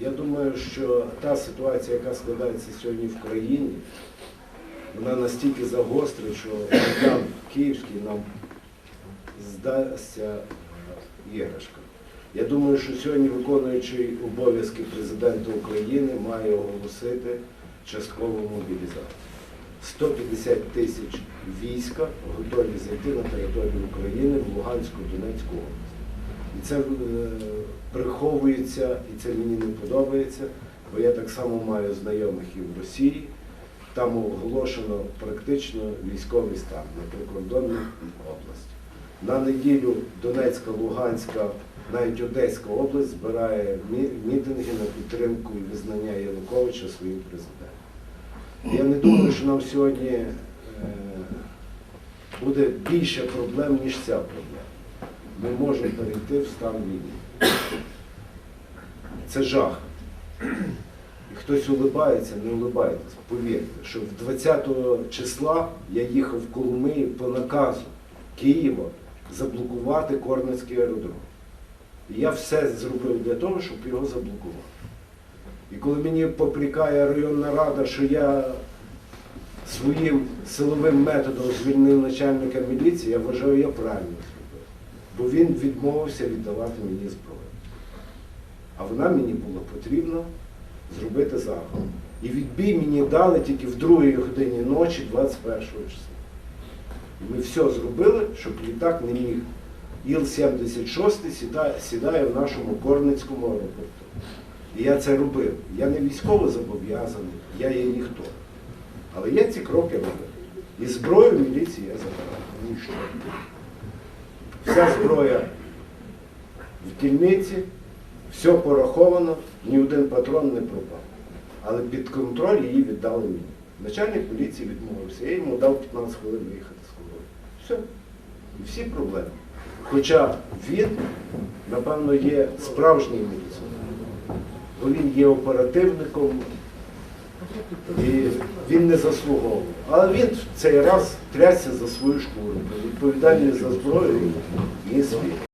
я думаю, що та ситуація, яка складається сьогодні в країні, вона настільки загострить, що там київський нам здасться іграшка. Я думаю, що сьогодні виконуючий обов'язки президента України має оголосити часткову мобілізацію. 150 тисяч війська готові зайти на територію України в Луганську, Донецьку область. І це е, приховується, і це мені не подобається, бо я так само маю знайомих і в Росії. Там оголошено практично військовий стан на прикордонній області. На неділю Донецька, Луганська, навіть Одеська область збирає мітинги на підтримку і визнання Януковича своїм президентом. Я не думаю, що нам сьогодні е, буде більше проблем, ніж ця проблема. Ми можемо перейти в стан війни. Це жах. І хтось улибається, не улибайтесь. Повірте, що в 20 числа я їхав в Коломиї по наказу Києва заблокувати Корницький аеродром. І я все зробив для того, щоб його заблокувати. І коли мені попрікає районна рада, що я своїм силовим методом звільнив начальника міліції, я вважаю, я правильно. Бо він відмовився віддавати мені зброю. А вона мені було потрібно зробити заход. І відбій мені дали тільки в другій годині ночі 21 числа. І ми все зробили, щоб літак не міг. Іл-76 сідає, сідає в нашому Корницькому аеропорту. І я це робив. Я не військово зобов'язаний, я є ніхто. Але я ці кроки робив. І зброю міліції я забирав. Ніщо. Вся зброя в кільниці, все пораховано, ні один патрон не пропав. Але під контроль її віддали мені. Начальник поліції відмовився, я йому дав 15 хвилин виїхати з колою. Все. І всі проблеми. Хоча він, напевно, є справжній міліціонер, бо він є оперативником і він не заслуговував. Але він в цей раз трясся за свою шкуру, відповідальність за зброю і світ.